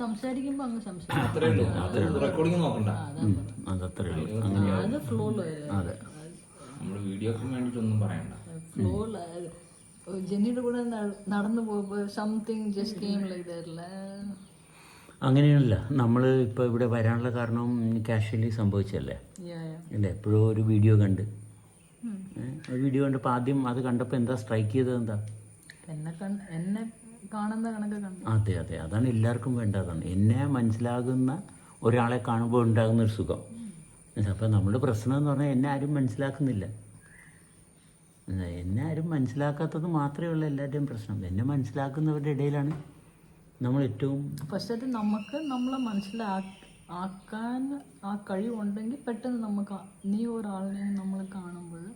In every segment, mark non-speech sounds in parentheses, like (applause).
സംസാരിക്കുമ്പോൾ അങ്ങ് സംസാരിക്കും. നോക്കണ്ട. അതത്രേ ഉള്ളൂ. അത് നമ്മൾ വീഡിയോക്ക് വേണ്ടിയിട്ടൊന്നും പറയണ്ട. ജെന്നിയുടെ കൂടെ നടന്നു പോകുമ്പോ സംതിങ് ജസ്റ്റ് ഗെയിം ലൈക്ക് ദാറ്റില്ല അങ്ങനെയല്ല നമ്മൾ ഇപ്പോൾ ഇവിടെ വരാനുള്ള കാരണം കാഷ്വലി സംഭവിച്ചല്ലേ അല്ലേ? എപ്പോഴും ഒരു വീഡിയോ കണ്ട്. വീഡിയോ കണ്ടപ്പോൾ ആദ്യം അത് കണ്ടപ്പോൾ എന്താ സ്ട്രൈക്ക് ചെയ്തത് എന്താ? എന്നെ എന്നെ അതെ അതെ. അതാണ് എല്ലാവർക്കും വേണ്ടതാണ്. എന്നെ മനസ്സിലാകുന്ന ഒരാളെ കാണുമ്പോൾ ഉണ്ടാകുന്ന ഒരു സുഖം. അപ്പോൾ നമ്മുടെ പ്രശ്നം എന്ന് പറഞ്ഞാൽ എന്നെ ആരും മനസ്സിലാക്കുന്നില്ല. എന്നെ ആരും മനസ്സിലാക്കാത്തത് മാത്രമേ ഉള്ളൂ എല്ലാവരുടെയും പ്രശ്നം. എന്നെ മനസ്സിലാക്കുന്നവരുടെ ഇടയിലാണ് നമ്മൾ ഏറ്റവും അത് നമുക്ക് നമ്മളെ മനസ്സിലാക്കാൻ ആ കഴിവുണ്ടെങ്കിൽ പെട്ടെന്ന് നമുക്ക് നീ ഒരാളിനെ നമ്മൾ കാണുമ്പോൾ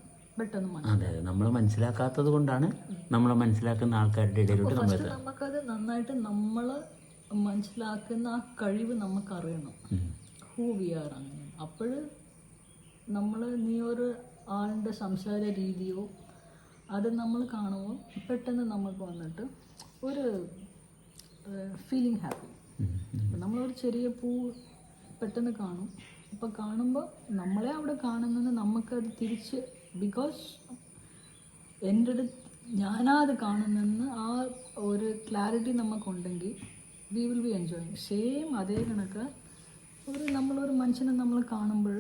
അതെ അതെ. നമ്മൾ മനസ്സിലാക്കാത്തത് കൊണ്ടാണ് നമ്മളെ മനസ്സിലാക്കുന്ന ആൾക്കാരുടെ ഇടയിലോട്ട് നമ്മൾ നമുക്കത് നന്നായിട്ട് നമ്മൾ മനസ്സിലാക്കുന്ന ആ കഴിവ് നമുക്ക് അറിയണം ഹൂ വി ആർ അങ്ങനെ. അപ്പോൾ നമ്മൾ നീ ഒരു ആളുടെ സംസാര രീതിയോ അത് നമ്മൾ കാണുമ്പോൾ പെട്ടെന്ന് നമുക്ക് വന്നിട്ട് ഒരു ഫീലിംഗ് ഹാപ്പി നമ്മളൊരു ചെറിയ പൂ പെട്ടെന്ന് കാണും. അപ്പോൾ കാണുമ്പോൾ നമ്മളെ അവിടെ കാണുന്നത് നമുക്കത് തിരിച്ച് ബിക്കോസ് എന്റെ അടുത്ത് ഞാനാത് കാണുന്നെന്ന് ആ ഒരു clarity നമുക്കുണ്ടെങ്കിൽ we will be enjoying same അതേ കണക്ക് ഒരു നമ്മളൊരു മനുഷ്യനെ നമ്മൾ കാണുമ്പോൾ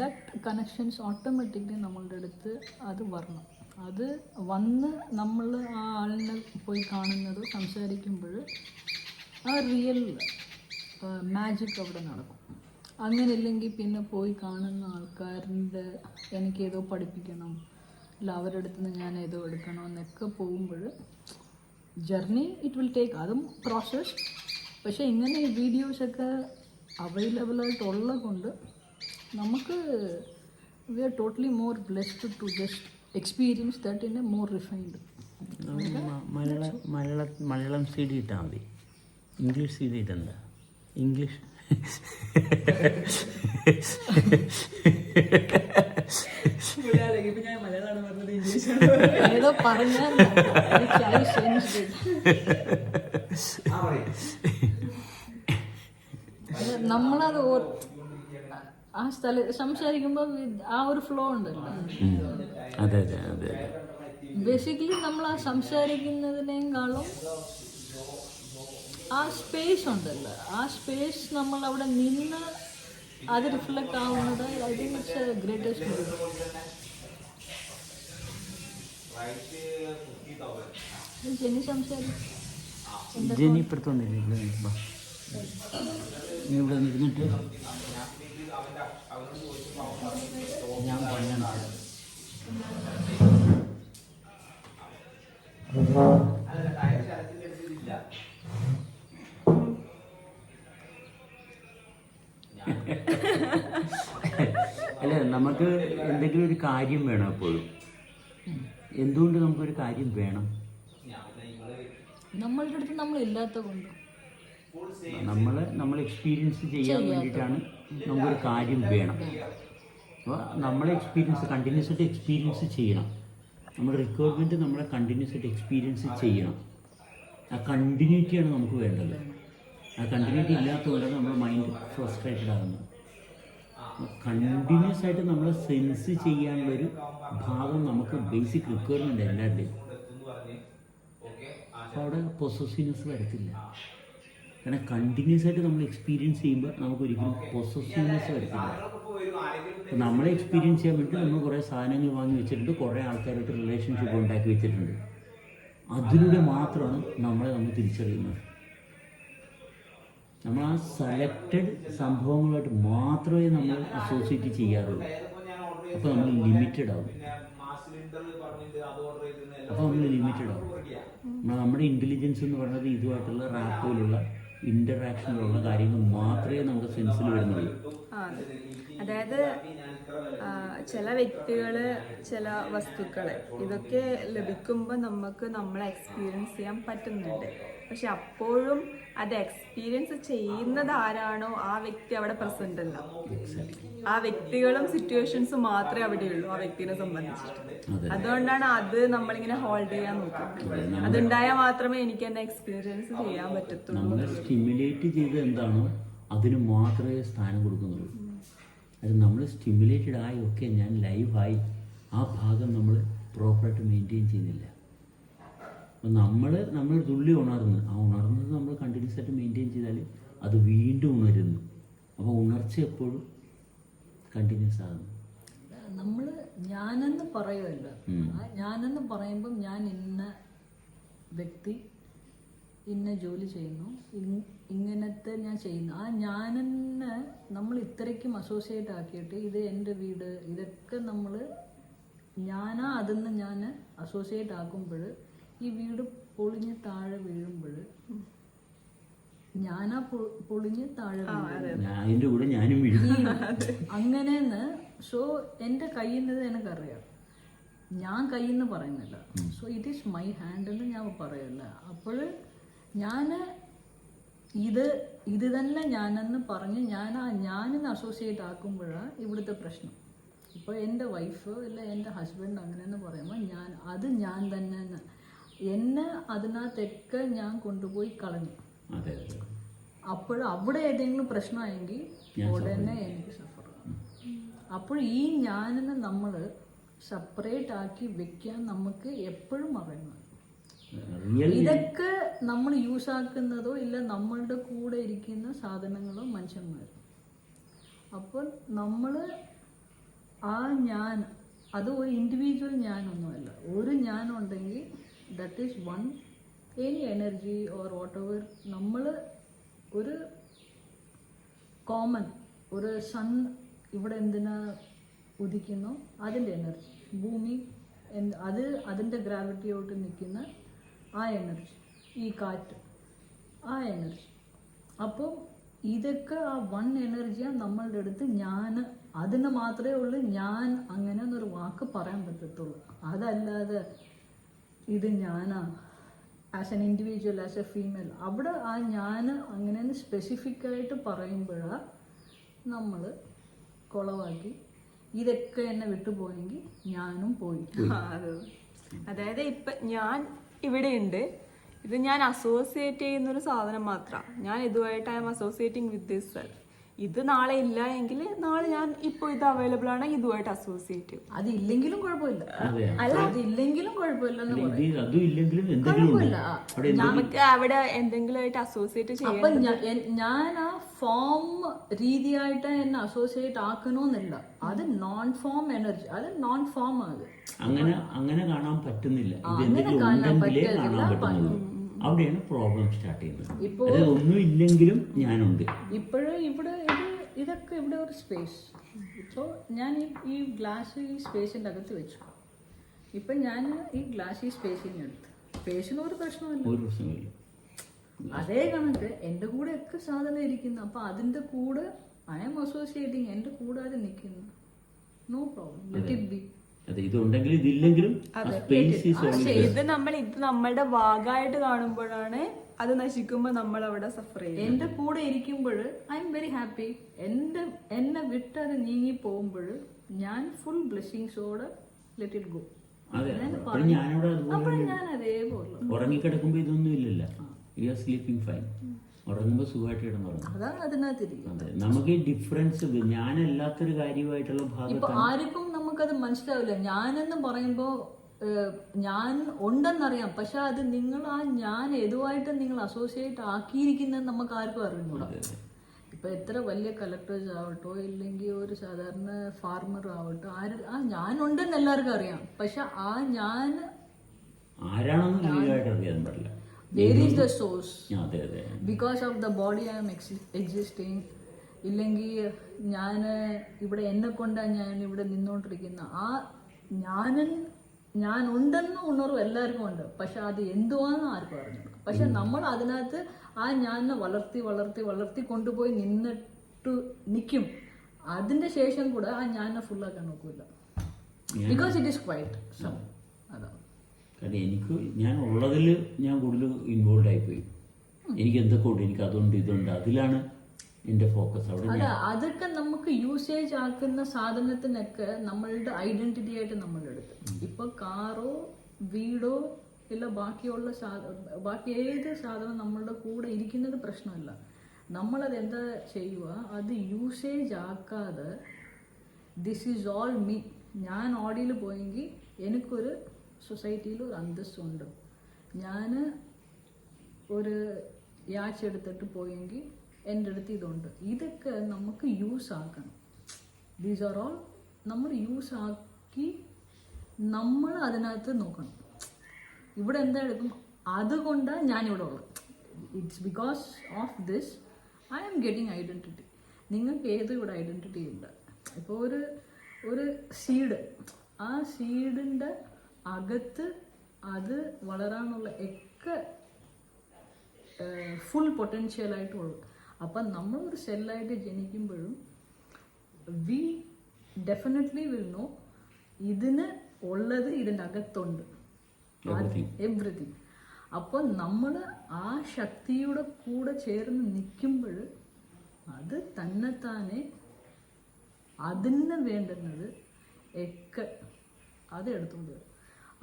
ദറ്റ് കണക്ഷൻസ് ഓട്ടോമാറ്റിക്കലി നമ്മളുടെ അടുത്ത് അത് വരണം. അത് വന്ന് നമ്മൾ ആ ആളിനെ പോയി കാണുന്നത് സംസാരിക്കുമ്പോൾ ആ റിയൽ മാജിക് അവിടെ നടക്കും. അങ്ങനെ ഇല്ലെങ്കിൽ പിന്നെ പോയി കാണുന്ന ആൾക്കാരുടെ എനിക്കേതോ പഠിപ്പിക്കണം. അല്ല അവരുടെ അടുത്ത് നിന്ന് ഞാൻ ഏതോ എടുക്കണം എന്നൊക്കെ പോകുമ്പോൾ ജർണി ഇറ്റ് വിൽ ടേക്ക് അതും പ്രോസസ് പക്ഷേ ഇങ്ങനെ വീഡിയോസൊക്കെ അവൈലബിൾ ആയിട്ടുള്ള കൊണ്ട് നമുക്ക് we are totally more blessed to just experience that in a more refined മലയാള മലയാള സി മതി. ഇംഗ്ലീഷ് സി ഡി ഇട്ടണ്ട ഇംഗ്ലീഷ് ഏതോ നമ്മളത് ആ സ്ഥല സംസാരിക്കുമ്പോൾ ആ ഒരു ഫ്ലോ ഉണ്ടല്ലോ. അതെ അതെ അതെ അതെ. ബേസിക്കലി നമ്മൾ ആ സംസാരിക്കുന്നതിനേക്കാളും ആ സ്പേസ് ഉണ്ടല്ലോ. ആ സ്പേസ് നമ്മൾ അവിടെ നിന്ന് അത് റിഫ്ലക്റ്റ് ആവുന്നത് I think it's greatest Jenny സംസാരിക്കും ജെനി ഇപ്പുറത്തൊന്നില്ല വാ. നീ ഇവിടെ നിന്നിട്ട് ഞാൻ പറഞ്ഞാണ് അല്ല നമുക്ക് എന്തെങ്കിലും ഒരു കാര്യം വേണം എപ്പോഴും എന്തുകൊണ്ട് നമുക്കൊരു കാര്യം വേണം? നമ്മളുടെ അടുത്ത് നമ്മൾ ഇല്ലാത്ത കൊണ്ട്? നമ്മൾ നമ്മൾ എക്സ്പീരിയൻസ് ചെയ്യാൻ വേണ്ടിയിട്ടാണ് നമുക്കൊരു കാര്യം വേണം. അപ്പോൾ നമ്മളെ എക്സ്പീരിയൻസ് കണ്ടിന്യൂസ് ആയിട്ട് എക്സ്പീരിയൻസ് ചെയ്യണം. നമ്മുടെ റിക്വയർമെന്റ് നമ്മളെ കണ്ടിന്യൂസ് ആയിട്ട് എക്സ്പീരിയൻസ് ചെയ്യണം. ആ കണ്ടിന്യൂറ്റിയാണ് നമുക്ക് വേണ്ടത്. ആ കണ്ടിന്യൂറ്റി ഇല്ലാത്തതുകൊണ്ടാണ് നമ്മുടെ മൈൻഡ് ഫ്രസ്ട്രേറ്റഡ് ആകുന്നത്. കണ്ടിന്യൂസ് ആയിട്ട് നമ്മൾ സെൻസ് ചെയ്യാനുള്ളൊരു ഭാഗം നമുക്ക് ബേസിക് റിക്വയർമെന്റ് എല്ലാവരുടെയും അപ്പോൾ അവിടെ പൊസസീവ്നെസ് വരത്തില്ല. കാരണം കണ്ടിന്യൂസ് ആയിട്ട് നമ്മൾ എക്സ്പീരിയൻസ് ചെയ്യുമ്പോൾ നമുക്ക് ഒരിക്കലും പൊസസീവ്നെസ് വരത്തില്ല. അപ്പോൾ നമ്മളെ എക്സ്പീരിയൻസ് ചെയ്യാൻ വേണ്ടി നമ്മൾ കുറേ സാധനങ്ങൾ വാങ്ങി വെച്ചിട്ടുണ്ട്. കുറേ ആൾക്കാരായിട്ട് റിലേഷൻഷിപ്പ് ഉണ്ടാക്കി വെച്ചിട്ടുണ്ട്. അതിലൂടെ മാത്രമാണ് നമ്മളെ നമ്മൾ തിരിച്ചറിയുന്നത്. നമ്മൾ ആ സെലക്റ്റഡ് സംഭവങ്ങളായിട്ട് മാത്രമേ നമ്മൾ അസോസിയേറ്റ് ചെയ്യാറുള്ളൂ. അപ്പോൾ നമ്മൾ ലിമിറ്റഡ് ആവും. അപ്പോൾ നമ്മൾ ലിമിറ്റഡ് ആവും. നമ്മുടെ ഇന്റലിജൻസ് എന്ന് പറയുന്നത് ഇതുമായിട്ടുള്ള റാപ്പോയിലുള്ള ഇന്ററാക്ഷനിലുള്ള കാര്യങ്ങൾ മാത്രമേ നമുക്ക് സെൻസിൽ വരുന്നുള്ളൂ. അതായത് ചില വ്യക്തികൾ ചില വസ്തുക്കൾ ഇതൊക്കെ ലഭിക്കുമ്പോൾ നമുക്ക് നമ്മളെ എക്സ്പീരിയൻസ് ചെയ്യാൻ പറ്റുന്നുണ്ട്. പക്ഷെ അപ്പോഴും അത് എക്സ്പീരിയൻസ് ചെയ്യുന്നത് ആരാണോ ആ വ്യക്തി അവിടെ പ്രസന്റ് അല്ല. ആ വ്യക്തികളും സിറ്റുവേഷൻസും മാത്രമേ അവിടെയുള്ളൂ ആ വ്യക്തിനെ സംബന്ധിച്ചിട്ട്. അതുകൊണ്ടാണ് അത് നമ്മളിങ്ങനെ ഹോൾഡ് ചെയ്യാൻ നോക്കുന്നത് അതുണ്ടായാൽ മാത്രമേ എനിക്ക് എന്നെ എക്സ്പീരിയൻസ് ചെയ്യാൻ പറ്റത്തുള്ളൂ. സ്റ്റിമുലേറ്റ് ചെയ്ത് എന്താണോ അതിന് മാത്രമേ സ്ഥാനം കൊടുക്കുന്നുള്ളൂ. അത് നമ്മൾ സ്റ്റിമുലേറ്റഡ് ആയി ഒക്കെ ഞാൻ ലൈവായി ആ ഭാഗം നമ്മൾ പ്രോപ്പറായിട്ട് മെയിന്റെയിൻ ചെയ്യുന്നില്ല. അപ്പോൾ നമ്മൾ നമ്മൾ തുള്ളി ഉണർന്ന് ആ ഉണർന്നത് നമ്മൾ കണ്ടിന്യൂസ് ആയിട്ട് മെയിന്റെയിൻ ചെയ്താൽ അത് വീണ്ടും ഉണരുന്നു. അപ്പോൾ ഉണർച്ച എപ്പോഴും കണ്ടിന്യൂസ് ആകുന്നു. നമ്മൾ ഞാനെന്ന് പറയുമല്ലോ. ഞാനെന്ന് പറയുമ്പം ഞാൻ ഇന്ന വ്യക്തി ഇന്ന ജോലി ചെയ്യുന്നു. ഇങ്ങനത്തെ ഞാൻ ചെയ്യുന്നു. ആ ഞാനെന്നെ നമ്മൾ ഇത്രയ്ക്കും അസോസിയേറ്റ് ആക്കിയിട്ട് ഇത് എന്റെ വീട് ഇതൊക്കെ നമ്മൾ ഞാനാ അതെന്ന് ഞാൻ അസോസിയേറ്റ് ആക്കുമ്പോൾ ഈ വീട് പൊളിഞ്ഞ് താഴെ വീഴുമ്പോൾ ഞാനാ പൊളിഞ്ഞ് താഴെ അതിന്റെ കൂടെ ഞാനും വീഴും. അങ്ങനെന്ന് സോ എന്റെ കയ്യിൽ നിന്ന് എനിക്കറിയാം. ഞാൻ കയ്യിൽ നിന്ന് പറയുന്നില്ല so it is my hand എന്ന് ഞാൻ പറയുന്നില്ല. അപ്പോൾ ഞാൻ ഇത് ഇത് തന്നെ ഞാനെന്ന് പറഞ്ഞ് ഞാൻ ആ ഞാനെന്ന് അസോസിയേറ്റ് ആക്കുമ്പോഴാണ് ഇവിടുത്തെ പ്രശ്നം. ഇപ്പോൾ എന്റെ വൈഫ് ഇല്ല എന്റെ ഹസ്ബൻഡ് അങ്ങനെയെന്ന് പറയുമ്പോൾ ഞാൻ അത് ഞാൻ തന്നെ എന്ന്. അതിനകത്തൊക്കെ ഞാൻ കൊണ്ടുപോയി കളഞ്ഞു. അപ്പോൾ അവിടെ ഏതെങ്കിലും പ്രശ്നമായെങ്കിൽ ഉടനെ എനിക്ക് സഫർ അപ്പോൾ ഈ ഞാനിനെ നമ്മൾ സെപ്പറേറ്റ് ആക്കി വെക്കാൻ നമുക്ക് എപ്പോഴും അറിയണം. ഇതൊക്കെ നമ്മൾ യൂസ് ആക്കുന്നതോ ഇല്ല നമ്മളുടെ കൂടെ ഇരിക്കുന്ന സാധനങ്ങളോ മനുഷ്യന്മാരും? അപ്പോൾ നമ്മൾ ആ ഞാൻ അത് ഒരു ഇൻഡിവിജ്വൽ ഞാനൊന്നുമല്ല. ഒരു ഞാനുണ്ടെങ്കിൽ that is one any energy or whatever നമ്മൾ ഒരു കോമൺ ഒരു സൺ ഇവിടെ എന്തിനാ ഉദിക്കുന്നു അതിന്റെ എനർജി ഭൂമി എന്ത് അത് അതിന്റെ ഗ്രാവിറ്റിയോട്ട് നിൽക്കുന്ന ആ എനർജി ഈ കാറ്റ് ആ എനർജി അപ്പോൾ ഇതൊക്കെ ആ വൺ എനർജിയാണ് നമ്മളുടെ അടുത്ത് ഞാൻ അതിന് മാത്രമേ ഉള്ളൂ ഞാൻ അങ്ങനെ എന്നൊരു വാക്ക് പറയാൻ പറ്റത്തുള്ളൂ. അതല്ലാതെ ഇത് ഞാനാ as an individual as a female അവിടെ ആ ഞാൻ അങ്ങനെ സ്പെസിഫിക് ആയിട്ട് പറയുമ്പോഴാണ് നമ്മൾ കുളവാക്കി ഇതൊക്കെ എന്നെ വിട്ടുപോയെങ്കിൽ ഞാനും പോയി. അതായത് ഇപ്പം ഞാൻ ഇവിടെ ഉണ്ട് ഇത് ഞാൻ അസോസിയേറ്റ് ചെയ്യുന്ന ഒരു സാധനം മാത്രമാണ് ഞാൻ ഇതുമായിട്ട് I am associating with this self ഇത് നാളെ ഇല്ല എങ്കിൽ നാളെ ഞാൻ ഇപ്പോൾ ഇത് അവൈലബിൾ ആണ് ഇതുമായിട്ട് അസോസിയേറ്റ് ചെയ്യും. അത് ഇല്ലെങ്കിലും കുഴപ്പമില്ല അല്ല അത് ഇല്ലെങ്കിലും പറയും കുഴപ്പമില്ല. അവിടെ നമുക്ക് അവിടെ എന്തെങ്കിലും ആയിട്ട് അസോസിയേറ്റ് ചെയ്യാം അപ്പൊ ഞാ- എൻ- ഞാൻ ആ ഫോം രീതിയായിട്ട് എന്നെ അസോസിയേറ്റ് ആക്കണമെന്നില്ല അത് നോൺ ഫോം എനർജി അത് നോൺ ഫോം ആണ്. അങ്ങനെ അങ്ങനെ കാണാൻ പറ്റുന്നില്ല. ഇത് അങ്ങനെ എന്തെങ്കിലും കാണാൻ ഉണ്ടെങ്കിലേ പറ്റുന്നില്ല. കാണാൻ പറ്റുന്നുള്ളൂ. അവിടെയാണ് പ്രോബ്ലം സ്റ്റാർട്ട് ചെയ്യുന്നത്. അതായത് ഒന്നും ഇല്ലെങ്കിലും ഞാനുണ്ട്. ഇപ്പോഴും ഇവിടെ ഇത് ഇതൊക്കെ ഇവിടെ ഒരു സ്പേസ് ഇപ്പോൾ ഞാൻ ഈ ഈ ഗ്ലാസ് ഈ സ്പേസിന്റെ അകത്ത് വെച്ചു. ഇപ്പം ഞാൻ ഈ ഗ്ലാസ് ഈ സ്പേസിൽ നിന്ന് എടുത്ത്. സ്പേസിന് ഒരു പ്രശ്നമില്ല ഒരു പ്രശ്നമില്ല അതേ കണക്ക് എന്റെ കൂടെ ഒക്കെ സാധനം ഇരിക്കുന്നു. അപ്പം അതിന്റെ കൂടെ ഐ എം അസോസിയേറ്റിങ് എന്റെ കൂടെ അത് നിൽക്കുന്നു? No problem let it be അതെ ഇതുണ്ടെങ്കിലും ഇതില്ലെങ്കിലും സ്പേസ് ഇത് നമ്മൾ ഇത് നമ്മളുടെ ഭാഗമായിട്ട് കാണുമ്പോഴാണ് അത് നശിക്കുമ്പോൾ നമ്മൾ അവിടെ സഫർ ചെയ്യും എന്റെ കൂടെ ഇരിക്കുമ്പോൾ ഐ എം വെരി ഹാപ്പി എന്റെ എന്നെ വിട്ട് അത് നീങ്ങി പോകുമ്പോൾ ഞാൻ ഫുൾ ബ്ലെസ്സിങ്സോടെ ലെറ്റ് ഇറ്റ് ഗോ ഞാൻ അതേപോലെ ഉറങ്ങിക്കിടക്കുമ്പോൾ ഇതൊന്നും ഇല്ലല്ലോ. യു ആർ സ്ലീപ്പിംഗ് ഫൈൻ ഉറങ്ങുമ്പോൾ സുഖമായിട്ട് കിടന്നുറങ്ങും അതാണ് അതിനകത്തിരിക്കുന്നത്. നമുക്ക് ഈ ഡിഫറൻസ് ഞാനല്ലാത്തൊരു കാര്യമായിട്ടുള്ള ഭാഗം ഭാഗത്താണ് ആർക്കും നമുക്കത് മനസ്സിലാവില്ല. ഞാനെന്ന് പറയുമ്പോൾ ഞാൻ ഉണ്ടെന്നറിയാം. പക്ഷെ അത് നിങ്ങൾ ആ ഞാൻ ഏതുവായിട്ട് നിങ്ങൾ അസോസിയേറ്റ് ആക്കിയിരിക്കുന്നത് നമുക്ക് ആർക്കും അറിഞ്ഞൂടാ ഇപ്പൊ എത്ര വലിയ കളക്ടേഴ്സ് ആവട്ടോ ഇല്ലെങ്കിൽ ഒരു സാധാരണ ഫാർമർ ആവട്ടോ ആര് ആ ഞാനുണ്ടെന്ന് എല്ലാവർക്കും അറിയാം. പക്ഷെ ആ ഞാൻ where is the source because of the body I am existing ഇല്ലെങ്കിൽ ഞാൻ ഇവിടെ എന്നെ കൊണ്ടാണ് ഞാൻ ഇവിടെ നിന്നുകൊണ്ടിരിക്കുന്ന ആ ഞാനും ഞാൻ ഉണ്ടെന്ന് ഉണർവ് എല്ലാവർക്കും ഉണ്ട്. പക്ഷെ അത് എന്തുവാന്ന് ആർക്കും അറിഞ്ഞു പക്ഷെ നമ്മൾ അതിനകത്ത് ആ ഞാനെ വളർത്തി വളർത്തി വളർത്തി കൊണ്ടുപോയി നിന്നിട്ട് നിൽക്കും അതിന്റെ ശേഷം കൂടെ ആ ഞാൻ ഫുള്ളാക്കാൻ നോക്കൂല. Because it is quite so അതാണ് കാരണം എനിക്ക് ഞാൻ ഉള്ളതിൽ ഞാൻ കൂടുതൽ ഇൻവോൾവ് ആയിപ്പോയി എനിക്ക് എന്തൊക്കെ ഉണ്ട്? എനിക്ക് അതുണ്ട് ഇതുണ്ട്. അതിലാണ് എന്റെ ഫോക്കസ് അവിടെ അതെ അതൊക്കെ നമുക്ക് യൂസേജ് ആക്കുന്ന സാധനത്തിനൊക്കെ നമ്മളുടെ ഐഡന്റിറ്റി ആയിട്ട് നമ്മൾ എടുക്കും ഇപ്പൊ കാറോ വീടോ ഇല്ല ബാക്കിയുള്ള ബാക്കി ഏത് സാധനം നമ്മളുടെ കൂടെ ഇരിക്കുന്നത് പ്രശ്നമല്ല. നമ്മളത് എന്താ ചെയ്യുക അത് യൂസേജ് ആക്കാതെ ദിസ് ഈസ് ഓൾ മീ ഞാൻ ഓടിയിൽ പോയെങ്കിൽ എനിക്കൊരു സൊസൈറ്റിയിൽ ഒരു അന്തസ്സുണ്ട്. ഞാൻ ഒരു യാച്ചെടുത്തിട്ട് പോയെങ്കിൽ എന്റെ അടുത്ത് ഇതുണ്ട്. ഇതൊക്കെ നമുക്ക് യൂസ് ആക്കണം. ദീസ് ആർ ഓൾ നമ്മൾ യൂസ് ആക്കി നമ്മൾ അതിനകത്ത് നോക്കണം. ഇവിടെ എന്താ എടുക്കും? അതുകൊണ്ടാണ് ഞാനിവിടെ ഉള്ളത്. It's because of this I am getting identity നിങ്ങൾക്ക് ഏത് ഇവിടെ ഐഡന്റിറ്റി ഉണ്ട്. ഇപ്പോൾ ഒരു ഒരു സീഡ് ആ സീഡിന്റെ അകത്ത് അത് വളരാനുള്ള ഒക്കെ ഫുൾ പൊട്ടൻഷ്യലായിട്ടുള്ളൂ അപ്പം നമ്മളൊരു സെല്ലായിട്ട് ജനിക്കുമ്പോഴും വി ഡെഫിനറ്റ്ലി വിൽ നോ ഇതിന് ഉള്ളത് ഇതിന്റെ അകത്തുണ്ട്. എവ്രിതിങ് അപ്പോൾ നമ്മൾ ആ ശക്തിയുടെ കൂടെ ചേർന്ന് നിൽക്കുമ്പോൾ അത് തന്നെത്താനെ അതിന് വേണ്ടുന്നത് ഒക്കെ അത് എടുത്തുകൊണ്ട് വരും.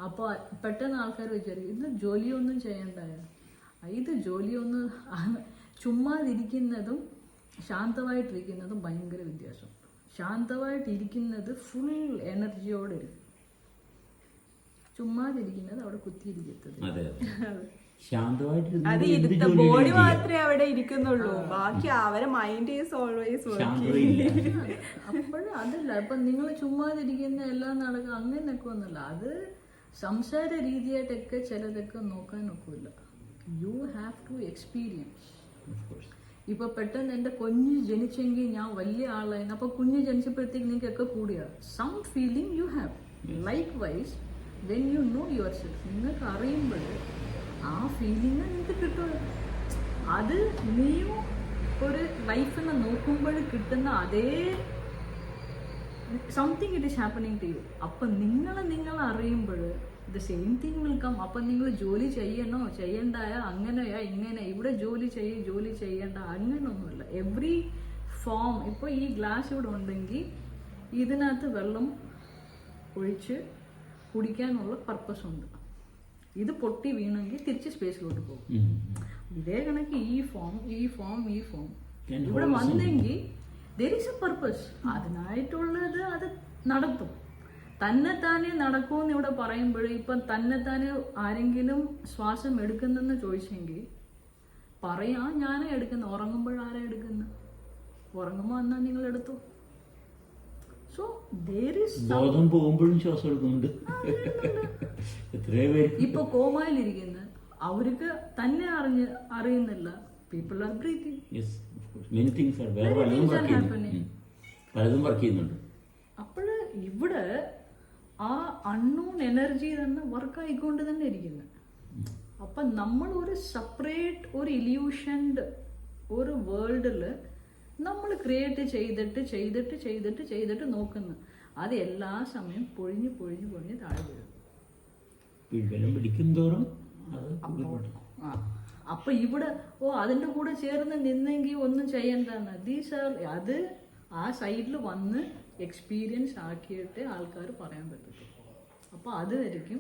അപ്പോൾ പെട്ടെന്ന് ആൾക്കാർ വിചാരിക്കും ഇത് ജോലിയൊന്നും ചെയ്യണ്ടായ? ഇത് ജോലിയൊന്നും ചുമ്മാതിരിക്കുന്നതും ശാന്തമായിട്ടിരിക്കുന്നതും ഭയങ്കര വ്യത്യാസം. ശാന്തമായിട്ടിരിക്കുന്നത് ഫുൾ എനർജിയോടെ ചുമ്മാതിരിക്കുന്നത് അവിടെ കുത്തിയിരിക്കത്തത് അതെ ഇരുത്ത (laughs) ബോഡി മാത്രമേ അവിടെ ഇരിക്കുന്നുള്ളൂ. ബാക്കി അവരെ മൈൻഡ് ഈസ് ഓൾവേസ് അപ്പോഴും അതല്ല. ഇപ്പൊ നിങ്ങൾ ചുമ്മാതിരിക്കുന്ന എല്ലാം നടക്കുക അങ്ങനെയൊക്കെ ഒന്നുമല്ല അത് സംസാര രീതിയായിട്ടൊക്കെ ചിലതൊക്കെ നോക്കാൻ ഒക്കില്ല. You have to experience. ഇപ്പൊ പെട്ടെന്ന് എന്റെ കുഞ്ഞ് ജനിച്ചെങ്കിൽ ഞാൻ വലിയ ആളായിരുന്നു അപ്പൊ കുഞ്ഞ് ജനിച്ചപ്പോഴത്തേക്ക് നിങ്ങൾക്കൊക്കെ കൂടിയ. Some feeling you have likewise when you know yourself നിങ്ങൾക്ക് അറിയുമ്പോൾ ആ ഫീലിംഗ് നിങ്ങൾക്ക് കിട്ടുള്ളൂ അത് നീയും ഒരു ലൈഫിനെ നോക്കുമ്പോൾ കിട്ടുന്ന അതേ something it is happening to you അപ്പം നിങ്ങളെ നിങ്ങൾ അറിയുമ്പോൾ the same thing will come അപ്പം നിങ്ങൾ ജോലി ചെയ്യണോ? ചെയ്യണ്ടായ അങ്ങനെയാ ഇങ്ങനെ ഇവിടെ ജോലി ചെയ്യ ജോലി ചെയ്യണ്ട. അങ്ങനെയൊന്നുമില്ല എവറി ഫോം ഇപ്പോൾ ഈ ഗ്ലാസ് ഇവിടെ ഉണ്ടെങ്കിൽ ഇതിനകത്ത് വെള്ളം ഒഴിച്ച് കുടിക്കാനുള്ള പർപ്പസ് ഉണ്ട്. ഇത് പൊട്ടി വീണെങ്കിൽ തിരിച്ച് സ്പേസിലോട്ട് പോകും. ഇതേ കണക്ക് ഈ ഫോം ഈ ഫോം ഈ ഫോം ഇവിടെ വന്നെങ്കിൽ ദർ ഇസ് എ പർപ്പസ് അതിനായിട്ടുള്ളത് അത് നടത്തും. തന്നെ താനെ നടക്കുമെന്ന് ഇവിടെ പറയുമ്പോൾ ഇപ്പം തന്നെ താനെ ആരെങ്കിലും ശ്വാസം എടുക്കുന്നെന്ന് ചോദിച്ചെങ്കിൽ പറയാ ഞാനാ എടുക്കുന്നു. ഉറങ്ങുമ്പോൾ ആരാ എടുക്കുന്ന? ഉറങ്ങുമ്പോൾ എന്നാ നിങ്ങൾ എടുത്തു? സോ ബോധം പോകുമ്പോഴും ശ്വാസം എടുക്കുന്നുണ്ട്. ഇപ്പൊ കോമായിലിരിക്കുന്ന. അവർക്ക് തന്നെ അറിഞ്ഞ് അറിയുന്നില്ല. People are breathing many things are വേറെ പലതും വർക്ക് ചെയ്യുന്നു. happening. പലതും വർക്ക് ചെയ്യുന്നുണ്ട്. അപ്പോൾ ഇവിടെ ആ അൺനോൺ എനർജി തന്നെ വർക്ക് ആയിക്കൊണ്ട് തന്നെ ഇരിക്കുന്നത് അപ്പം നമ്മൾ ഒരു സെപ്പറേറ്റ് ഒരു ഇല്യൂഷൻഡ് ഒരു വേൾഡിൽ നമ്മൾ ക്രിയേറ്റ് ചെയ്തിട്ട് ചെയ്തിട്ട് ചെയ്തിട്ട് ചെയ്തിട്ട് നോക്കുന്നു. അത് എല്ലാ സമയം പൊഴിഞ്ഞ് പൊഴിഞ്ഞ് പൊഴിഞ്ഞ് താഴെ വീഴും. ബലം പിടിക്കും തോറും അപ്പൊ ഇവിടെ ഓ അതിന്റെ കൂടെ ചേർന്ന് നിന്നെങ്കിൽ ഒന്നും ചെയ്യണ്ടെന്ന്. ദീസ് ആർ അത് ആ സൈഡിൽ വന്ന് എക്സ്പീരിയൻസ് ആക്കിയിട്ട് ആൾക്കാർ പറയാൻ പറ്റത്തുള്ളൂ. അപ്പോൾ അത് വരയ്ക്കും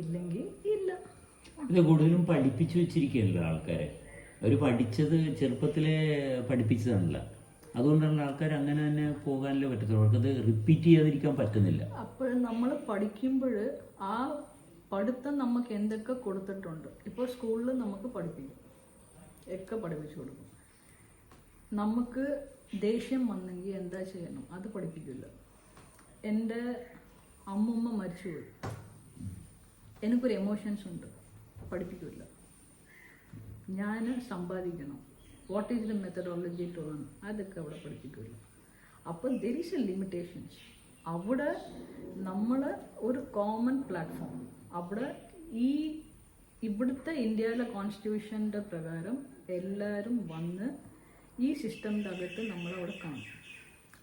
ഇല്ലെങ്കിൽ ഇല്ല. ഇത് കൂടുതലും പഠിപ്പിച്ചു വെച്ചിരിക്കുകയല്ലോ ആൾക്കാരെ? അവർ പഠിച്ചത് ചെറുപ്പത്തിലെ പഠിപ്പിച്ചതല്ല അതുകൊണ്ടാണ് ആൾക്കാർ അങ്ങനെ തന്നെ പോകാനല്ലേ പറ്റത്തുള്ളൂ. അവർക്കത് റിപ്പീറ്റ് ചെയ്യാതിരിക്കാൻ പറ്റുന്നില്ല. അപ്പോൾ നമ്മൾ പഠിക്കുമ്പോൾ ആ പഠിത്തം നമുക്ക് എന്തൊക്കെ കൊടുത്തിട്ടുണ്ട്? ഇപ്പോൾ സ്കൂളിൽ നമുക്ക് പഠിപ്പിക്കും. ഒക്കെ പഠിപ്പിച്ചു കൊടുക്കും. നമുക്ക് ദേഷ്യം വന്നെങ്കിൽ എന്താ ചെയ്യണം? അത് പഠിപ്പിക്കില്ല. എന്റെ അമ്മമ്മ മരിച്ചുപോയി. എനിക്കൊരു എമോഷൻസ് ഉണ്ട്. പഠിപ്പിക്കില്ല. ഞാൻ സമ്പാദിക്കണം. What is the methodology to earn അതൊക്കെ അവിടെ പഠിപ്പിക്കില്ല. അപ്പോൾ ദർ ഈസ് എ ലിമിറ്റേഷൻസ് അവിടെ നമ്മൾ ഒരു കോമൺ പ്ലാറ്റ്ഫോം അവിടെ ഈ ഇവിടുത്തെ ഇന്ത്യയിലെ കോൺസ്റ്റിറ്റ്യൂഷന്റെ പ്രകാരം എല്ലാവരും വന്ന് ഈ സിസ്റ്റമിന്റെ അകത്ത് നമ്മളവിടെ കാണും.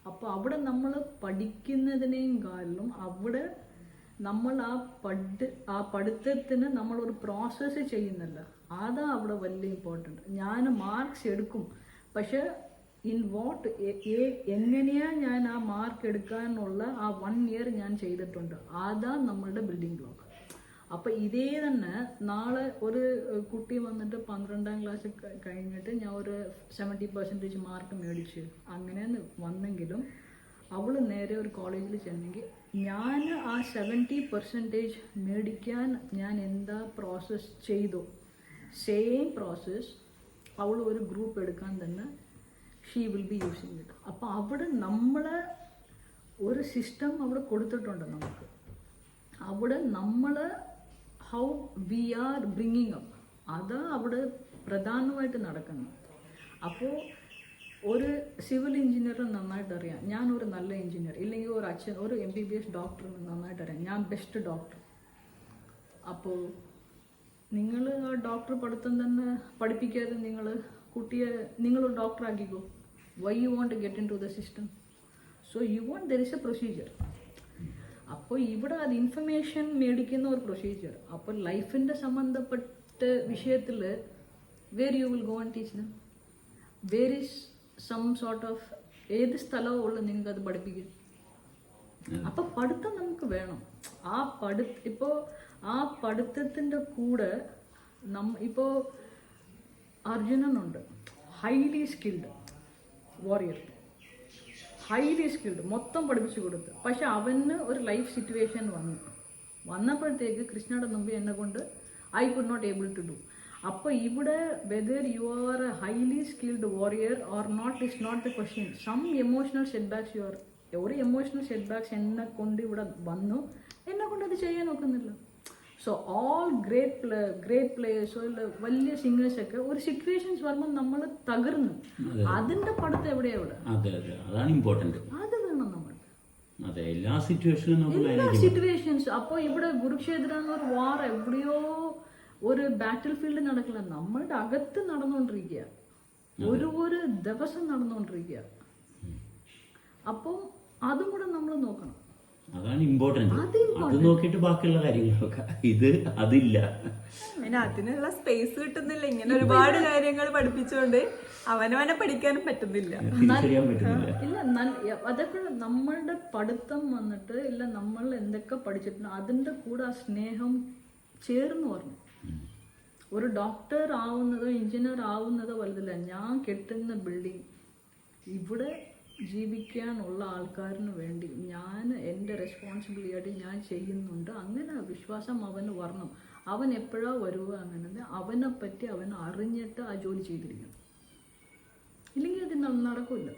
അപ്പോൾ അവിടെ നമ്മൾ പഠിക്കുന്നതിനേയും കാലിലും അവിടെ നമ്മൾ ആ പഠി ആ പഠിത്തത്തിന് നമ്മളൊരു പ്രോസസ്സ് ചെയ്യുന്നില്ല. അതാ അവിടെ വലിയ ഇമ്പോർട്ടന്റ് ഞാൻ മാർക്സ് എടുക്കും. പക്ഷേ ഇൻ വാട്ട് എങ്ങനെയാ ഞാൻ ആ മാർക്ക് എടുക്കാനുള്ള ആ വൺ ഇയർ ഞാൻ ചെയ്തിട്ടുണ്ട്. അതാ നമ്മളുടെ ബിൽഡിംഗ് ബ്ലോക്ക് അപ്പൊ ഇതേ തന്നെ നാളെ ഒരു കുട്ടി വന്നിട്ട് പന്ത്രണ്ടാം ക്ലാസ് കഴിഞ്ഞിട്ട് ഞാൻ ഒരു സെവന്റി പെർസെന്റേജ് മാർക്ക് മേടിച്ചു. അങ്ങനെ വന്നെങ്കിലും അവൾ നേരെ ഒരു കോളേജിൽ ചെന്നെങ്കിൽ ഞാൻ ആ സെവന്റി പെർസെന്റേജ് മേടിക്കാൻ ഞാൻ എന്താ പ്രോസസ്സ് ചെയ്തു? സെയിം പ്രോസസ്സ് അവൾ ഒരു ഗ്രൂപ്പ് എടുക്കാൻ തന്നെ she will be using it അപ്പോൾ അവിടെ നമ്മൾ ഒരു സിസ്റ്റം അവിടെ കൊടുത്തിട്ടുണ്ട് നമുക്ക്. അവിടെ നമ്മൾ how we are bringing up അത് അവിടെ പ്രധാനമായിട്ട് നടക്കുന്നത് അപ്പോൾ ഒരു സിവിൽ എഞ്ചിനീയർ നന്നായിട്ട് അറിയാം. ഞാൻ ഒരു നല്ല എഞ്ചിനീയർ ഇല്ലെങ്കിൽ ഒരു അച്ഛൻ ഒരു എം ബി ബി എസ് ഡോക്ടറിന് നന്നായിട്ട് അറിയാം. ഞാൻ ബെസ്റ്റ് ഡോക്ടർ അപ്പോൾ നിങ്ങൾ ആ ഡോക്ടർ പഠിത്തം തന്നെ പഠിപ്പിക്കാതെ നിങ്ങൾ കുട്ടിയെ നിങ്ങൾ doctor ആക്കിക്കോ. Why you won't get into the system so you won't there is a procedure അപ്പോൾ ഇവിടെ അത് ഇൻഫർമേഷൻ മേടിക്കുന്ന ഒരു പ്രൊസീജിയർ. അപ്പോൾ ലൈഫിന്റെ സംബന്ധപ്പെട്ട വിഷയത്തിൽ where you will go and teach them where is some sort of ഏത് സ്ഥലമോ ഉള്ളു നിങ്ങൾക്ക് അത് പഠിപ്പിക്കും അപ്പൊ പഠിത്തം നമുക്ക് വേണം. ആ പഠി ഇപ്പോ ആ പഠിത്തത്തിന്റെ കൂടെ നം ഇപ്പോ അർജുനനുണ്ട്. Highly skilled warrior highly skilled മൊത്തം പഠിപ്പിച്ചു കൊടുത്ത്. പക്ഷെ അവന് ഒരു ലൈഫ് സിറ്റുവേഷൻ വന്നു. വന്നപ്പോഴത്തേക്ക് കൃഷ്ണയുടെ മുമ്പ് എന്നെ കൊണ്ട് I could not able to do അപ്പോൾ ഇവിടെ whether you are a highly skilled warrior or not is not the question some emotional setbacks you are ഒരു എമോഷണൽ സെറ്റ് ബാക്സ് എന്നെ കൊണ്ട് ഇവിടെ വന്നു. എന്നെ കൊണ്ട് അത് ചെയ്യാൻ നോക്കുന്നില്ല. So all great play great പ്ലേയേഴ്സോ ഇല്ല വലിയ സിംഗേഴ്സൊക്കെ ഒരു സിറ്റുവേഷൻസ് വരുമ്പോൾ നമ്മൾ തകർന്നു. അതിന്റെ പടത്ത് എവിടെയാ ഇവിടെ? അതെ അതെ. അതാണ് ഇമ്പോർട്ടന്റ് അത് വേണം നമ്മൾ. അതെ എല്ലാ സിറ്റുവേഷനും സിറ്റുവേഷൻസ് അപ്പോൾ ഇവിടെ കുരുക്ഷേത്ര ഒരു വാർ എവിടെയോ ഒരു ബാറ്റിൽ ഫീൽഡ് നടക്കില്ല. നമ്മളുടെ അകത്ത് നടന്നുകൊണ്ടിരിക്കുക. ഒരു ഒരു ദിവസം നടന്നുകൊണ്ടിരിക്കുക. അപ്പം അതും കൂടെ നമ്മൾ നോക്കണം. അതാണ് ഇമ്പോർട്ടന്റ് അത് നോക്കിയിട്ട് ബാക്കിയുള്ള കാര്യങ്ങളൊക്കെ. ഇത് അതില്ല. പിന്നെ അതിനുള്ള സ്പേസ് കിട്ടുന്നില്ല. ഇങ്ങനെ ഒരുപാട് കാര്യങ്ങൾ പഠിപ്പിച്ചുകൊണ്ട് അവനവനെ പഠിക്കാനും പറ്റുന്നില്ല. തിരിച്ചറിയാൻ പറ്റുന്നില്ല. ഇല്ല അതൊക്കെ നമ്മളുടെ പഠിത്തം വന്നിട്ട് ഇല്ല നമ്മൾ എന്തൊക്കെ പഠിച്ചിട്ടുണ്ട് അതിന്റെ കൂടെ ആ സ്നേഹം ചേർന്ന് പറഞ്ഞു. ഒരു ഡോക്ടർ ആവുന്നതോ എഞ്ചിനീയർ ആവുന്നതോ വലുതല്ല. ഞാൻ കെട്ടുന്ന ബിൽഡിംഗ് ഇവിടെ ജീവിക്കാനുള്ള ആൾക്കാരിന് വേണ്ടി ഞാൻ എന്റെ റെസ്പോൺസിബിലിറ്റി ആയിട്ട് ഞാൻ ചെയ്യുന്നുണ്ട്. അങ്ങനെ വിശ്വാസം അവന് വരണം. അവൻ എപ്പോഴാ വരുക അങ്ങനെ അവനെ പറ്റി അവൻ അറിഞ്ഞിട്ട് ആ ജോലി ചെയ്തിരിക്കണം. ഇല്ലെങ്കിൽ അത് നടക്കില്ല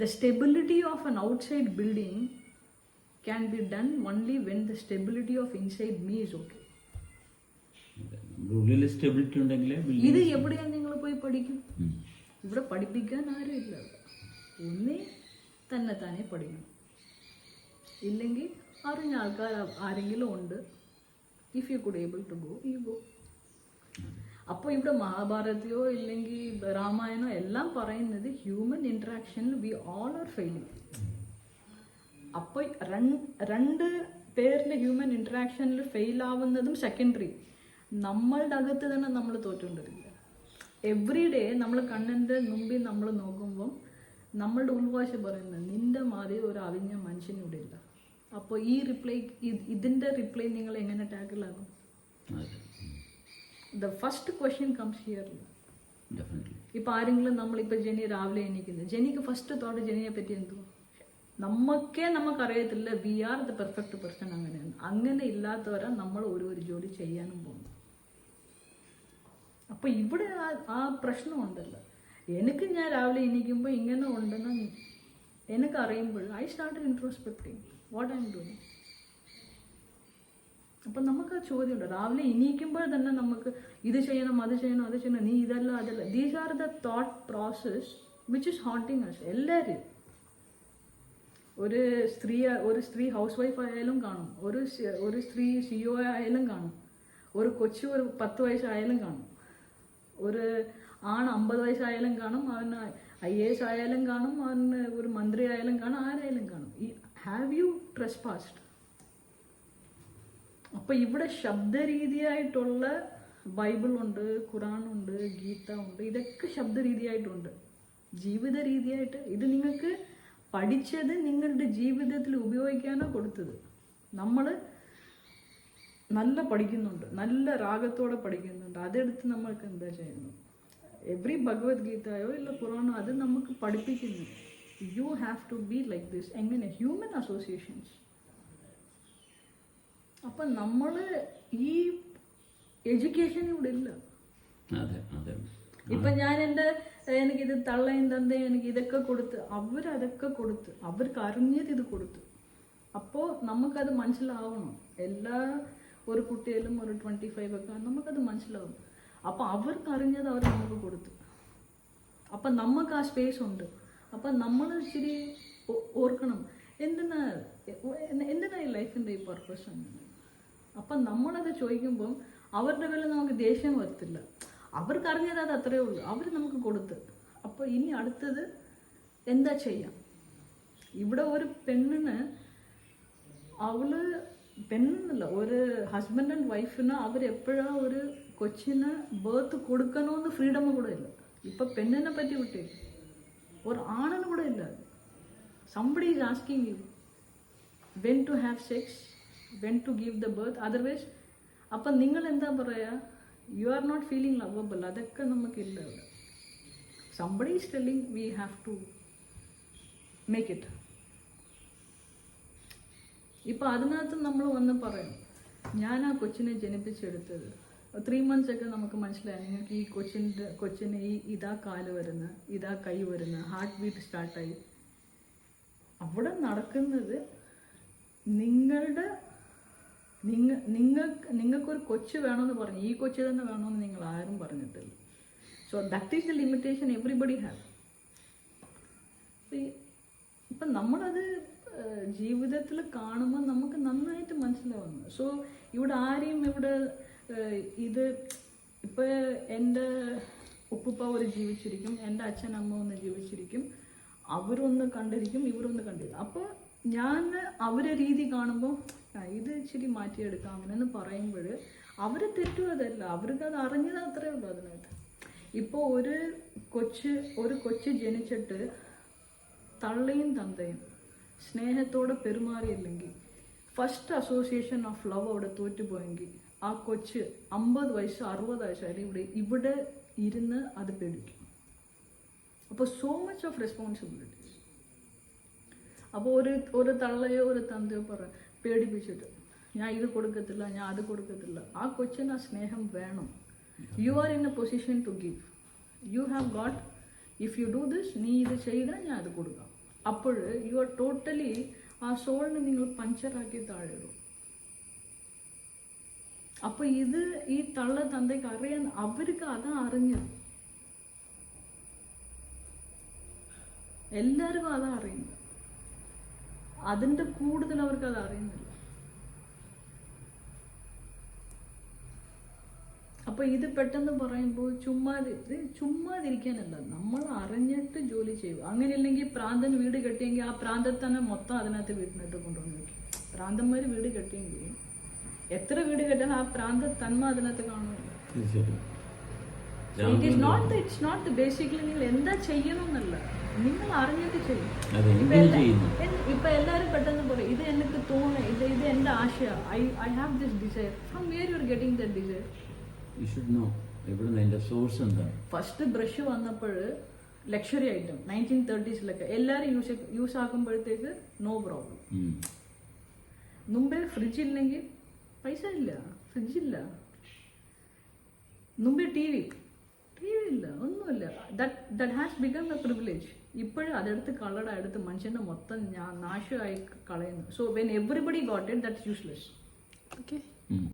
the stability of an outside building can be done only when the stability of inside me is okay ഇത് എവിടെയാണ് നിങ്ങൾ പോയി പഠിക്കും? ഇവിടെ പഠിപ്പിക്കാൻ ആരും ഇല്ല ഒന്നേ തന്നെ തന്നെ പഠിക്കണം. ഇല്ലെങ്കിൽ അറിഞ്ഞ ആൾക്കാർ ആരെങ്കിലും ഉണ്ട്. If you could able to go you go അപ്പോൾ ഇവിടെ മഹാഭാരതയോ ഇല്ലെങ്കിൽ രാമായണോ എല്ലാം പറയുന്നത് ഹ്യൂമൻ ഇൻട്രാക്ഷനിൽ വി ഓൾ ആർ ഫെയിലിംഗ് അപ്പോൾ രണ്ട് പേരിന്റെ ഹ്യൂമൻ ഇൻട്രാക്ഷനിൽ ഫെയിൽ ആവുന്നതും സെക്കൻഡറി നമ്മളുടെ അകത്ത് തന്നെ നമ്മൾ തോറ്റുകൊണ്ടിരിക്കുക എവറി ഡേ നമ്മൾ കണ്ണിന്റെ മുമ്പിൽ നമ്മൾ നോക്കുമ്പം നമ്മളുടെ ഉൾവാശ പറയുന്നത് നിന്റെ മാതിരി ഒരു അറിഞ്ഞ മനുഷ്യനൂടെ ഇല്ല. അപ്പോൾ ഈ റിപ്ലൈ ഇതിന്റെ റിപ്ലൈ നിങ്ങൾ എങ്ങനെ ടാക്കിളാകും the first question comes here ഇപ്പം ആരെങ്കിലും നമ്മളിപ്പോൾ ജനി രാവിലെ എണീക്കുന്നത് ജനിക്ക് ഫസ്റ്റ് തോട്ട് ജനിയെ പറ്റി എന്തോ നമുക്കേ നമുക്കറിയത്തില്ല we are the perfect person അങ്ങനെയാണ് അങ്ങനെ ഇല്ലാത്തവരാ നമ്മൾ ഒരു ഒരു ജോലി ചെയ്യാനും പോകുന്നത്. അപ്പോൾ ഇവിടെ ആ ആ പ്രശ്നമുണ്ടല്ലോ. എനിക്ക് ഞാൻ രാവിലെ എണീക്കുമ്പോൾ ഇങ്ങനെ ഉണ്ടെന്ന് എനിക്ക് അറിയുമ്പോൾ I start introspecting what I am doing അപ്പം നമുക്ക് ആ ചോദ്യമുണ്ട്. രാവിലെ എണീക്കുമ്പോൾ തന്നെ നമുക്ക് ഇത് ചെയ്യണം അത് ചെയ്യണം അത് ചെയ്യണം നീ ഇതല്ല അതല്ല. These are the thought process which is haunting us എല്ലാവരും ഒരു സ്ത്രീ ഒരു സ്ത്രീ ഹൗസ് വൈഫ് ആയാലും കാണും. ഒരു ഒരു സ്ത്രീ സിഒ ആയാലും കാണും. ഒരു കൊച്ചു ഒരു പത്ത് വയസ്സായാലും കാണും. ഒരു ആണ് അമ്പത് വയസ്സായാലും കാണും അവന് ഐ എ എസ് ആയാലും കാണും അവന് ഒരു മന്ത്രി ആയാലും കാണും ആരായാലും കാണും. ഈ ഹാവ് യു ട്രസ് പാസ്റ്റ് അപ്പൊ ഇവിടെ ശബ്ദരീതിയായിട്ടുള്ള ഖുറാൻ ഉണ്ട് ഗീത ഉണ്ട് ഇതൊക്കെ ശബ്ദരീതിയായിട്ടുണ്ട്. ജീവിത രീതിയായിട്ട് ഇത് നിങ്ങൾക്ക് പഠിച്ചത് നിങ്ങളുടെ ജീവിതത്തിൽ ഉപയോഗിക്കാനോ കൊടുത്തത്. നമ്മൾ നല്ല പഠിക്കുന്നുണ്ട് നല്ല രാഗത്തോടെ പഠിക്കുന്നുണ്ട്. അതെടുത്ത് നമ്മൾക്ക് എന്താ ചെയ്യുന്നു എവറി ഭഗവത്ഗീതയോ ഇല്ല പുറാണോ അത് നമുക്ക് പഠിപ്പിക്കുന്നു. You have to be like this എങ്ങനെ? ഹ്യൂമൻ അസോസിയേഷൻസ് അപ്പം നമ്മൾ ഈ എഡ്യൂക്കേഷൻ ഇവിടെ ഇല്ല. ഇപ്പൊ ഞാൻ എന്റെ എനിക്കിത് തള്ളയും തന്തയും എനിക്ക് ഇതൊക്കെ കൊടുത്ത് അവരതൊക്കെ കൊടുത്ത് അവർക്ക് അറിഞ്ഞത് ഇത് കൊടുത്ത്. അപ്പോൾ നമുക്കത് മനസ്സിലാവണം. എല്ലാ ഒരു കുട്ടിയിലും ഒരു ട്വന്റി ഫൈവ് ഒക്കെ നമുക്കത് മനസ്സിലാവും. അപ്പം അവർക്ക് അറിഞ്ഞത് അവർ നമുക്ക് കൊടുത്തു. അപ്പം നമുക്ക് ആ സ്പേസ് ഉണ്ട്. അപ്പം നമ്മൾ ഇച്ചിരി ഓർക്കണം. എന്തിനാ എന്തിനാ ഈ ലൈഫിന്റെ ഈ പർപ്പസ് അങ്ങനെ അപ്പം നമ്മളത് ചോദിക്കുമ്പം അവരുടെ വില നമുക്ക് ദേഷ്യം വരത്തില്ല. അവർക്ക് അറിഞ്ഞത് അത് അത്രയേ ഉള്ളൂ. അവർ നമുക്ക് കൊടുത്ത്. അപ്പോൾ ഇനി അടുത്തത് എന്താ ചെയ്യാം? ഇവിടെ ഒരു പെണ്ണിന് അവൾ പെണ്ണെന്നല്ല ഒരു ഹസ്ബൻഡ് ആൻഡ് വൈഫിന് അവരെപ്പോഴാ ഒരു കൊച്ചിന് ബേർത്ത് കൊടുക്കണമെന്ന് ഫ്രീഡം കൂടെ ഇല്ല. ഇപ്പം പെണ്ണിനെ പറ്റി വിട്ടേ. ഒരു ആണിന് കൂടെ ഇല്ല. Somebody is asking you when to have sex when to give the birth otherwise അപ്പം നിങ്ങൾ എന്താ പറയുക you are not feeling lovable അതൊക്കെ നമുക്കില്ല അവിടെ. Somebody is telling we have to make it ഇപ്പം അതിനകത്ത് നമ്മൾ വന്ന് പറയും ഞാൻ ആ കൊച്ചിനെ ജനിപ്പിച്ചെടുത്തത്. ത്രീ മന്ത്സ് ഒക്കെ നമുക്ക് മനസ്സിലായി നിങ്ങൾക്ക് ഈ കൊച്ചിന്റെ കൊച്ചിന് ഈ ഇതാ കാൽ വരുന്ന ഇതാ കൈ വരുന്ന ഹാർട്ട് ബീറ്റ് സ്റ്റാർട്ടായി അവിടെ നടക്കുന്നത് നിങ്ങളുടെ നിങ്ങൾ നിങ്ങൾക്ക് നിങ്ങൾക്കൊരു കൊച്ച് വേണമെന്ന് പറഞ്ഞു. ഈ കൊച്ച് തന്നെ വേണമെന്ന് നിങ്ങൾ ആരും പറഞ്ഞിട്ടില്ല. So that is the limitation everybody have ഇപ്പം നമ്മളത് ജീവിതത്തിൽ കാണുമ്പോൾ നമുക്ക് നന്നായിട്ട് മനസ്സിലാവുന്നു. സോ ഇവിടെ ആരെയും ഇവിടെ ഇത് ഇപ്പോൾ എന്റെ ഉപ്പുപ്പ ഒരു ജീവിച്ചിരിക്കും എന്റെ അച്ഛൻ അമ്മ ഒന്ന് ജീവിച്ചിരിക്കും അവരൊന്ന് കണ്ടിരിക്കും ഇവരൊന്ന് കണ്ടിരിക്കും. അപ്പോൾ ഞാൻ അവരെ രീതി കാണുമ്പോൾ "ആ, ഇത് ഇച്ചിരി മാറ്റിയെടുക്കാം അങ്ങനെയെന്ന് പറയുമ്പോൾ അവർ തെറ്റും അതല്ല അവർക്ക് അത് അറിഞ്ഞത് അത്രേ ഉള്ളൂ അതിനകത്ത്. ഇപ്പോൾ ഒരു കൊച്ച് ഒരു കൊച്ച് ജനിച്ചിട്ട് തള്ളയും തന്തയും സ്നേഹത്തോടെ പെരുമാറിയില്ലെങ്കിൽ ഫസ്റ്റ് അസോസിയേഷൻ ഓഫ് ലവ് അവിടെ തോറ്റുപോയെങ്കിൽ ആ കൊച്ച് അമ്പത് വയസ്സ് അറുപത് വയസ്സായാലും ഇവിടെ ഇവിടെ ഇരുന്ന് അത് പേടിക്കും. അപ്പോൾ സോ മച്ച് ഓഫ് റെസ്പോൺസിബിലിറ്റീസ് അപ്പോൾ ഒരു ഒരു തള്ളയോ ഒരു തന്തയോ പറ പേടിപ്പിച്ചിട്ട് ഞാൻ ഇത് കൊടുക്കത്തില്ല ഞാൻ അത് കൊടുക്കത്തില്ല. ആ കൊച്ചിന് ആ സ്നേഹം വേണം. You are in a position to give you have got if you do this നീ ഇത് ചെയ്താൽ ഞാൻ അത് കൊടുക്കാം. അപ്പോൾ യു ആർ ടോട്ടലി ആ സോളിനെ നിങ്ങൾ പഞ്ചറാക്കി താഴെ ഇടും അപ്പൊ ഇത് ഈ തള്ള തന്തയ്ക്ക് അറിയാൻ അവർക്ക് അതാ അറിഞ്ഞത്. എല്ലാവർക്കും അതാ അറിയുന്നത്. അതിന്റെ കൂടുതൽ അവർക്ക് അത് അറിയുന്നില്ല. അപ്പൊ ഇത് പെട്ടെന്ന് പറയുമ്പോൾ ചുമ്മാതി ചുമ്മാതിരിക്കാനല്ല നമ്മൾ അറിഞ്ഞിട്ട് ജോലി ചെയ്യും. അങ്ങനെയില്ലെങ്കിൽ പ്രാന്തൻ വീട് കെട്ടിയെങ്കിൽ ആ പ്രാന്തൽ തന്നെ മൊത്തം അതിനകത്ത് വീട്ടിനകത്ത് കൊണ്ടുവന്ന് വെക്കും. പ്രാന്തന്മാർ വീട് കെട്ടിയെങ്കിൽ എത്ര വീട് കെട്ടാലും ആ പ്രാന്ത തന്മ അതിനകത്ത് കാണുമല്ലോ it is not it's not basically നിങ്ങൾ എന്താ ചെയ്യണമെന്നല്ല. നിങ്ങൾ അറിഞ്ഞിട്ട് ചെയ്യും. ഇപ്പൊ എല്ലാരും പെട്ടെന്ന് പറയും ഇത് എനിക്ക് തോന്നുന്നു ഇത് ഇത് എന്റെ ആശയ. I I have this desire from where you are getting the desire you should know എവിടുന്ന് അതിന്റെ സോഴ്സ് എന്താണ്? ഫസ്റ്റ് ബ്രഷ് വന്നപ്പോൾ ലക്ഷറി ഐറ്റം നയന്റീൻ തേർട്ടീസിലൊക്കെ എല്ലാവരും യൂസ് യൂസ് ആക്കുമ്പോഴത്തേക്ക് നോ പ്രോബ്ലം. മുമ്പേ ഫ്രിഡ്ജ് ഇല്ലെങ്കിൽ പൈസ ഇല്ല. ഫ്രിഡ്ജ് ഇല്ല. മുമ്പേ ടി വി ടി വി ഇല്ല. ഒന്നുമില്ല. That that has become a privilege ഇപ്പോഴും അതെടുത്ത് കളട എടുത്ത് മനുഷ്യന്റെ മൊത്തം ഞാൻ നാശമായി കളയുന്നു. So when everybody got it that useless okay